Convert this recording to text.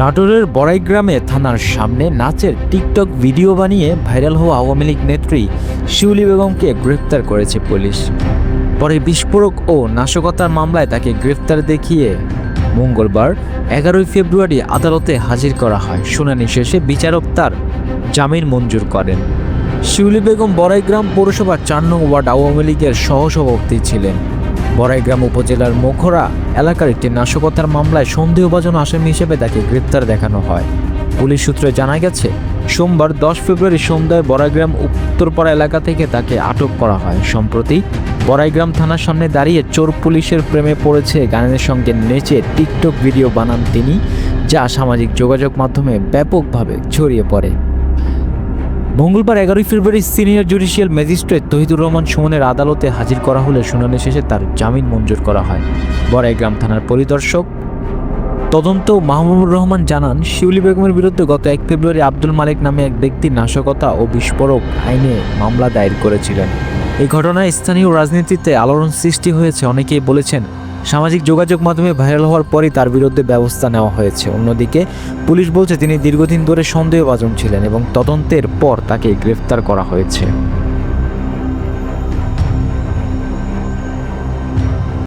নাটোরের বড়াইগ্রামে থানার সামনে নাচের টিকটক ভিডিও বানিয়ে ভাইরাল হওয়া আওয়ামী লীগ নেত্রী শিউলি বেগমকে গ্রেফতার করেছে পুলিশ। পরে বিস্ফোরক ও নাশকতার মামলায় তাকে গ্রেফতার দেখিয়ে মঙ্গলবার এগারোই ফেব্রুয়ারি আদালতে হাজির করা হয়। শুনানি শেষে বিচারক তার জামিন মঞ্জুর করেন। শিউলি বেগম বড়াইগ্রাম পৌরসভার চার নং ওয়ার্ড আওয়ামী লীগের সহসভাপতি ছিলেন। বড়াইগ্রাম উপজেলার মোখরা এলাকার একটি নাশকতার মামলায় সন্দেহভাজন আসামি হিসেবে তাকে গ্রেপ্তার দেখানো হয়। পুলিশ সূত্রে জানা গেছে, সোমবার দশ ফেব্রুয়ারি সন্ধ্যায় বড়াইগ্রাম উত্তরপাড়া এলাকা থেকে তাকে আটক করা হয়। সম্প্রতি বড়াইগ্রাম থানার সামনে দাঁড়িয়ে চোর পুলিশের প্রেমে পড়েছে গানের সঙ্গে নেচে টিকটক ভিডিও বানান তিনি, যা সামাজিক যোগাযোগ মাধ্যমে ব্যাপকভাবে ছড়িয়ে পড়ে। মঙ্গলবার এগারোই ফেব্রুয়ারি senior judicial magistrate Tahidur Rahman সুমনের আদালতে হাজির করা হলে শুনানি শেষে তার জামিন মঞ্জুর করা হয়। বড়াইগ্রাম থানার পরিদর্শক তদন্ত মাহমুদুর রহমান জানান, শিউলি বেগমের বিরুদ্ধে গত এক ফেব্রুয়ারি আব্দুল মালিক নামে এক ব্যক্তি নাশকতা ও বিস্ফোরক আইনে মামলা দায়ের করেছিলেন। এই ঘটনায় স্থানীয় রাজনীতিতে আলোড়ন সৃষ্টি হয়েছে, অনেকেই বলেছেন সামাজিক যোগাযোগ মাধ্যমে ভাইরাল হওয়ার পরই তার বিরুদ্ধে ব্যবস্থা নেওয়া হয়েছে। অন্যদিকে, পুলিশ বলছে তিনি দীর্ঘদিন ধরে সন্দেহভাজন ছিলেন এবং তদন্তের পর তাকে গ্রেফতার করা হয়েছে।